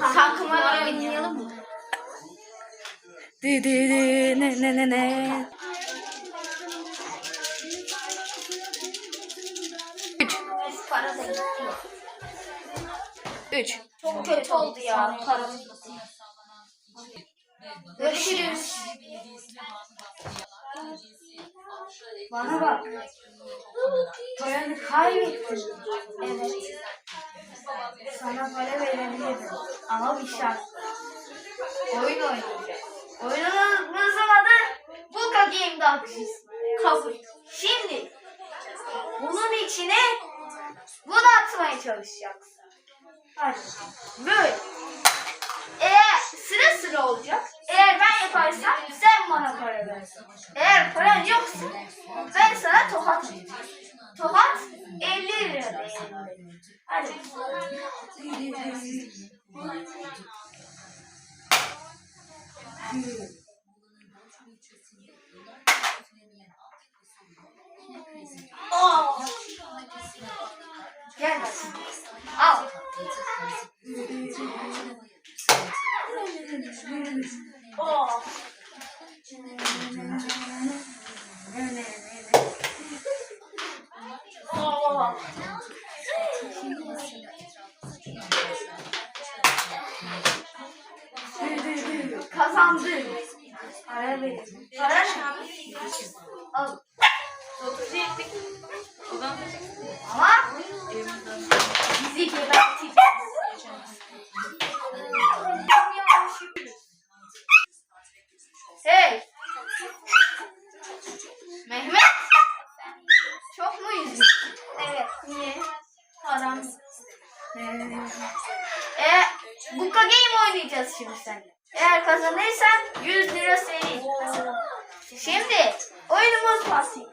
Kankalar oynayalım mı? Di di di ne ne ne ne. Para da gitti. Üç. Çok kötü oldu ya paramız. Görüşürüz. Bana bak. Paranı kaybettin. Evet. Sana para verebilirim. Ama bir şart. Oyun oynayacağız. Oyunumuzun adı Buka Game Dungeons. Kabul. Şimdi bunun içine bunu atmaya çalışacaksın. Hadi. Böyle. Eğer sıra sıra olacak. Eğer ben yaparsam sen bana para verirsin. Eğer paran yoksa ben sana tokat atacağım. Tokat 50 lira. Hadi. Oh. Gel. Al. Oh. Tamam. Kazandım. Para verin. Para ne? Al. 37 şimdi seninle. Eğer kazanırsan 100 lira senin. Şimdi oyunumuz basit.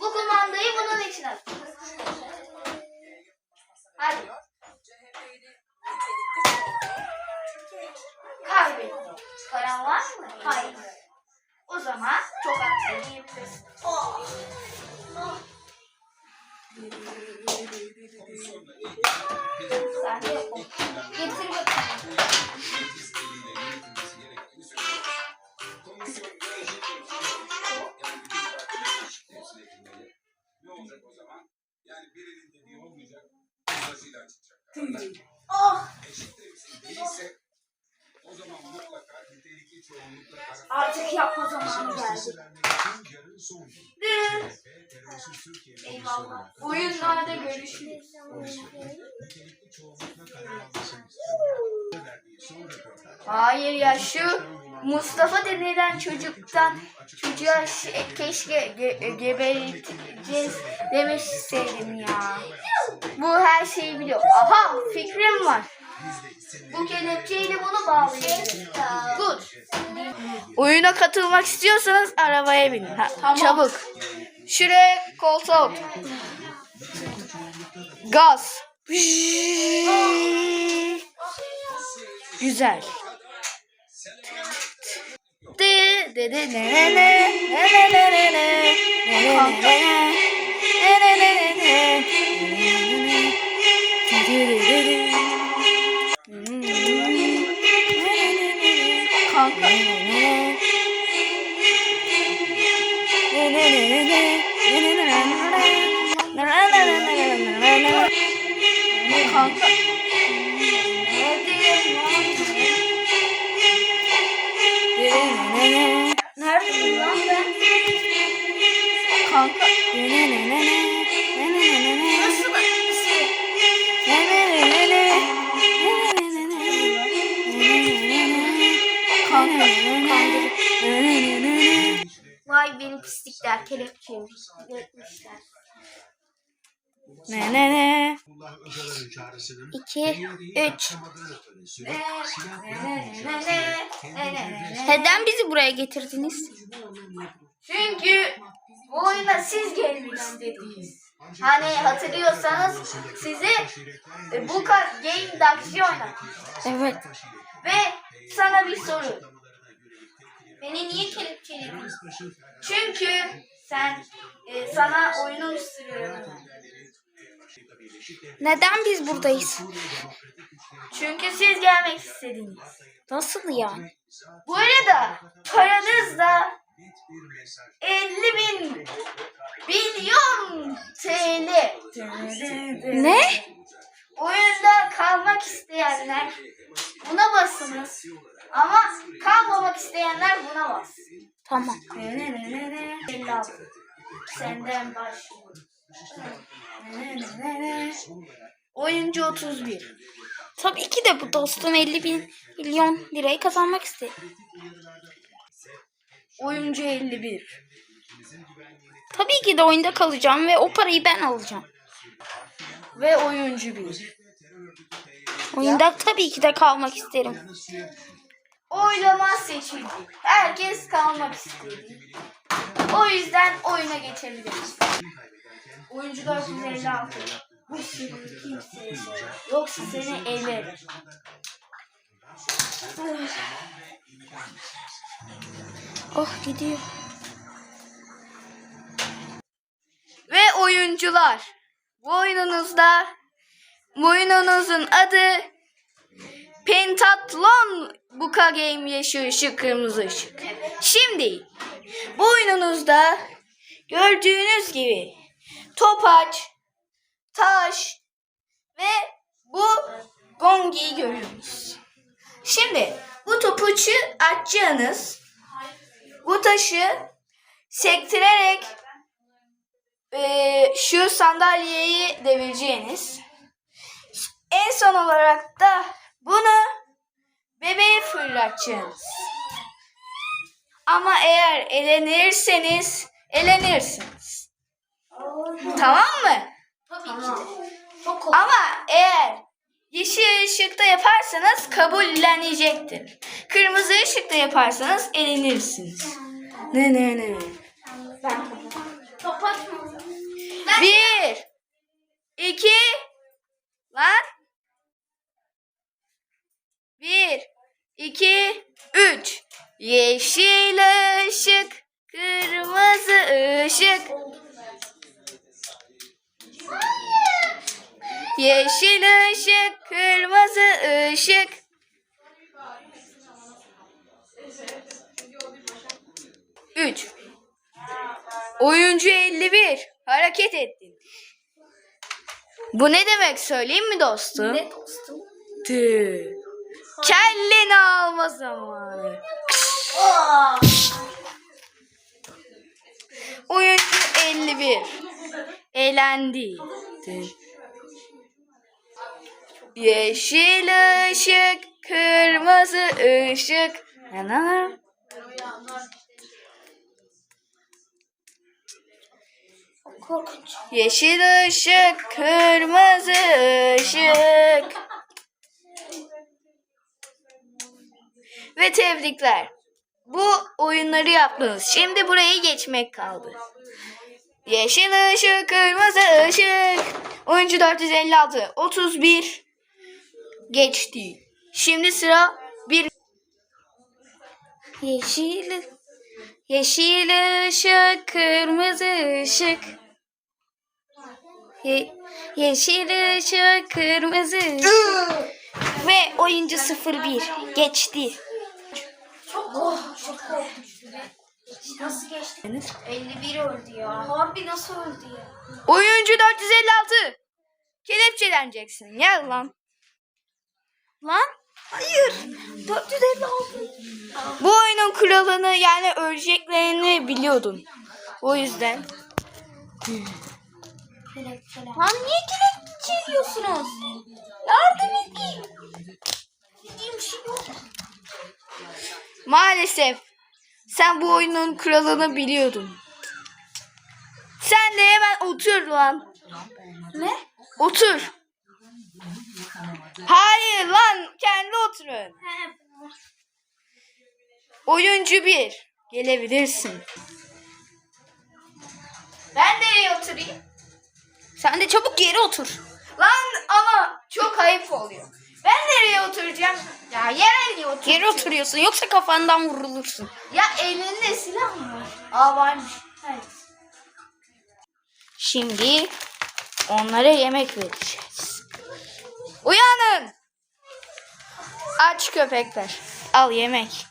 Bu kumandayı bunun içine at. Hadi. Kaybettim. Paran var mı? Hayır. O zaman tokatla yiyebilirsin. Oh. Getir Oh! Eşit temsil değilse o zaman mutlaka Artık yapma zamanı geldi. Eyvallah. Oyunlarda görüşürüz. Hayır ya şu Mustafa denilen çocuktan çocuğa şey- keşke ge- geberteceğiz demişseydim ya. Bu her şeyi biliyor. Aha fikrim var. Bu kelepçeyle bunu bağlayabiliriz. Oyuna katılmak istiyorsanız arabaya binin. Ha, Çabuk. Şuraya koltuğa otur. Gaz. Güzel. De de de ne ne ne ne ne ne ne ne ne ne ne ne bak. Kanka. Nerede bu lan ben? Kanka. etmişler, kelepçeymiş etmişler. Ne ne ne. İki, üç. Neden bizi buraya getirdiniz? Çünkü bu oyuna siz gelmek istediniz. Hani hatırlıyorsanız sizi bu Game Ducks'ı oynatmıştık. Evet. Ve sana bir soru. Beni niye kelepçeledin? Çünkü sen e, sana oyunun sırrını Neden biz buradayız? Çünkü siz gelmek istediniz. Nasıl yani? Bu arada paranız da Net bir mesaj. 50 bin milyon TL. Ne? Oyunda kalmak isteyenler buna basınız. Ama kalmamak isteyenler buna bas. Tamam. Senden başlıyor. Oyuncu 31. Tabii ki de bu dostum 50 bin milyon lirayı kazanmak istedi. Oyuncu 51. Tabii ki de oyunda kalacağım ve o parayı ben alacağım. Ve oyuncu 1. Oyunda tabii ki de kalmak isterim. Oylama seçildi. Herkes kalmak istedi. O yüzden oyuna geçebiliriz. Oyuncu 456. Bu kimseye söyle. Yoksa seni elerim. Oh gidiyor. Ve oyuncular. Bu oyununuzda bu oyununuzun adı Pentatlon Buka Game yeşil ışık kırmızı ışık. Şimdi bu oyununuzda gördüğünüz gibi topaç, taş ve bu gongiyi görüyorsunuz. Şimdi bu topuçu açacağınız bu taşı sektirerek e, şu sandalyeyi devireceğiniz. En son olarak da bunu bebeğe fırlatacaksınız. Ama eğer elenirseniz elenirsiniz. Tamam mı? Tabii ki de. Ama eğer yeşil ışıkta yaparsanız kabullenecektir. Kırmızı ışıkta yaparsanız elenirsiniz. Ne ne ne. Bir, iki, lan. Bir, iki, üç. Yeşil ışık, kırmızı ışık. Yeşil ışık, kırmızı ışık. Üç. Oyuncu 51. Hareket ettin. Bu ne demek söyleyeyim mi dostum? Ne dostum? Tüh. Kelleni alma zamanı. Oyuncu 51. Eğlendi. Yeşil ışık, kırmızı ışık. Ana. Korkunç. Yeşil ışık, kırmızı ışık. Ve tebrikler. Bu oyunları yaptınız. Şimdi burayı geçmek kaldı. Yeşil ışık, kırmızı ışık. Oyuncu 456, 31 geçti. Şimdi sıra bir Yeşil Yeşil ışık, kırmızı ışık. Ye- yeşil ışık, kırmızı ışık. Ve oyuncu 01 geçti. Nasıl geçti? 51 öldü ya. Harbi nasıl öldü ya? Oyuncu 456. Kelepçeleneceksin. Gel lan. Lan hayır. 456. Bu oyunun kuralını yani öleceklerini biliyordun. O yüzden. Lan niye kelepçe ediyorsunuz? Yardım edeyim. Dediğim şey yok. Maalesef sen bu oyunun kuralını biliyordun. Sen de hemen otur lan. Ne? Otur. Hayır lan kendi oturun. Oyuncu bir. Gelebilirsin. Ben nereye oturayım? Sen de çabuk yere otur. Lan ama çok ayıp oluyor. Ben nereye oturacağım? Ya yere niye otur? Yere oturuyorsun yoksa kafandan vurulursun. Ya elinde silah mı var? Aa varmış. Evet. Şimdi Onlara yemek vereceğiz. Uyanın. Aç köpekler. Al yemek.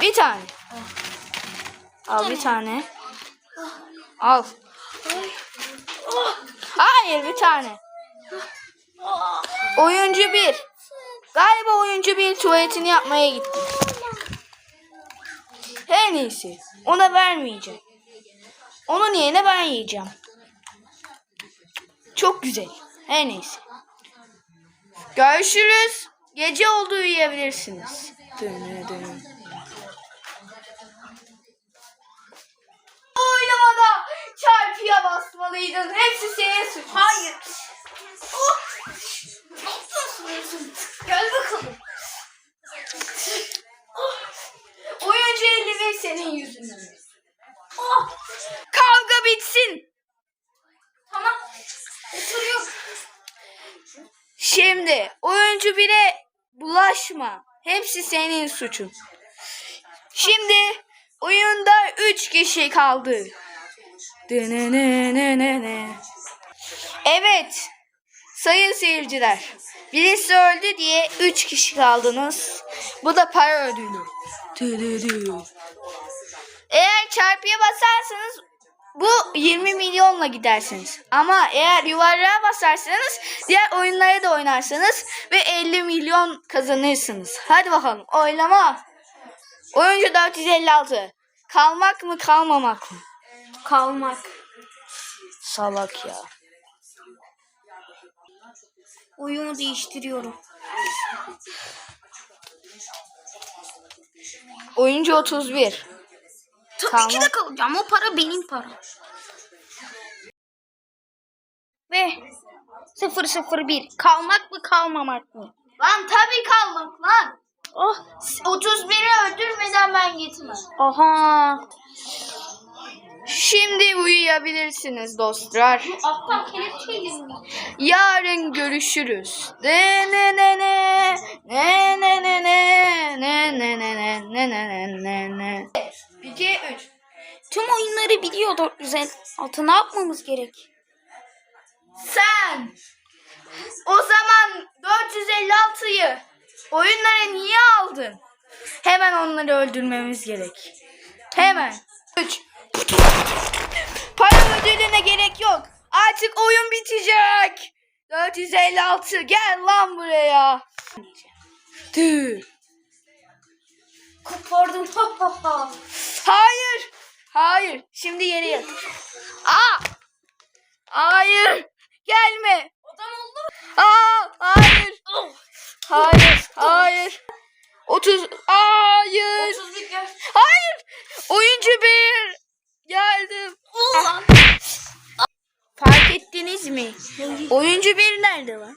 Bir tane. Al bir tane. Al. Hayır bir tane. Oyuncu bir. Galiba oyuncu bir tuvaletini yapmaya gitti. Her neyse. Ona vermeyeceğim. Onun yerine ben yiyeceğim. Çok güzel. Her neyse. Görüşürüz. Gece oldu uyuyabilirsiniz. Dönü dönü. Oylamada çarpıya basmalıydın. Hepsi senin suçun. Hayır. Gel bakalım. Oyuncu 51 senin yüzünden. Oh. Kavga bitsin. Tamam. Oturuyorum. Şimdi oyuncu bire bulaşma. Hepsi senin suçun. Şimdi oyunda 3 kişi kaldı. Evet. Sayın seyirciler. Birisi öldü diye 3 kişi kaldınız. Bu da para ödülü. Eğer çarpıya basarsanız bu 20 milyonla gidersiniz. Ama eğer yuvarlığa basarsanız diğer oyunları da oynarsanız ve 50 milyon kazanırsınız. Hadi bakalım oylama. Oyuncu 456. Kalmak mı kalmamak mı? Kalmak. Salak ya. Oyunu değiştiriyorum. Oyuncu 31. Tabii Kalmak. ki de kalacağım. O para benim param. Ve 001. Kalmak mı kalmamak mı? Lan tabii kalmak lan. Oh. 31'i öldürmeden ben gitmem. Aha. Şimdi uyuyabilirsiniz dostlar. Aptal kelepçeyle mi? Yarın görüşürüz. Ne ne ne ne ne ne ne ne ne ne ne ne ne ne ne ne 2 3 Tüm oyunları biliyor 456. Ne yapmamız gerek? Sen o zaman 456'yı oyunlara niye aldın? Hemen onları öldürmemiz gerek. Hemen. 3 Para ödülüne gerek yok. Artık oyun bitecek. 456 gel lan buraya. Tüh. Kopardım. Ha ha ha. Hayır. Hayır. Şimdi yere yat. Aa! Hayır. Gelme. Adam oldu. Aa! Hayır. Hayır. Hayır. 30 Hayır. 31 gel. Hayır. Oyuncu bir. Geldim. Ulan. Fark ettiniz mi? Oyuncu bir nerede lan?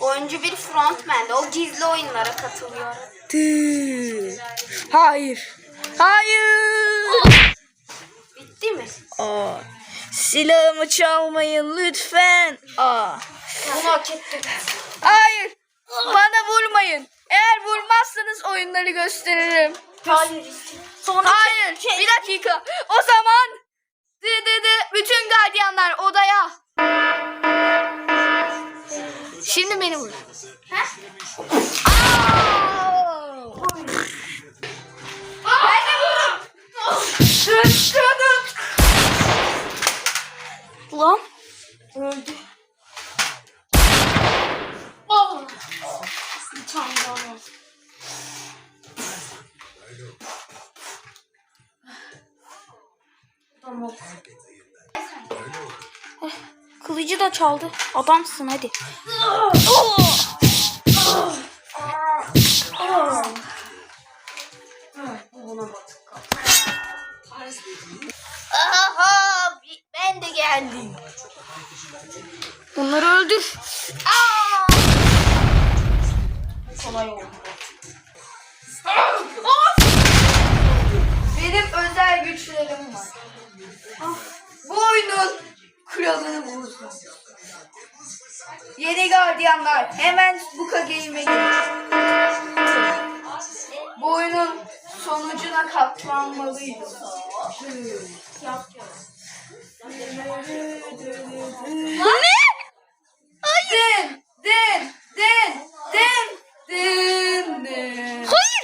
Oyuncu bir frontman. O gizli oyunlara katılıyor. Tüh. Hayır. Hayır. Bitti mi? Aa. Silahımı çalmayın lütfen. Aa. Bunu hak ettim. Hayır. Bana vurmayın. Eğer vurmazsanız oyunları gösteririm. Hayır. Sonra Hayır. Bir dakika. O zaman dı dı dı bütün gardiyanlar odaya. Şimdi beni vur. Aa! Ben de vururum. Sıçradım. Ulan. Tamam. Kılıcı da çaldı. Adamsın hadi. Oyunun kralını bulursun. Yeni gardiyanlar hemen bu Game'e Bu oyunun sonucuna katlanmalıydım. ne? Hayır. Din, din, din, din, din. Hayır.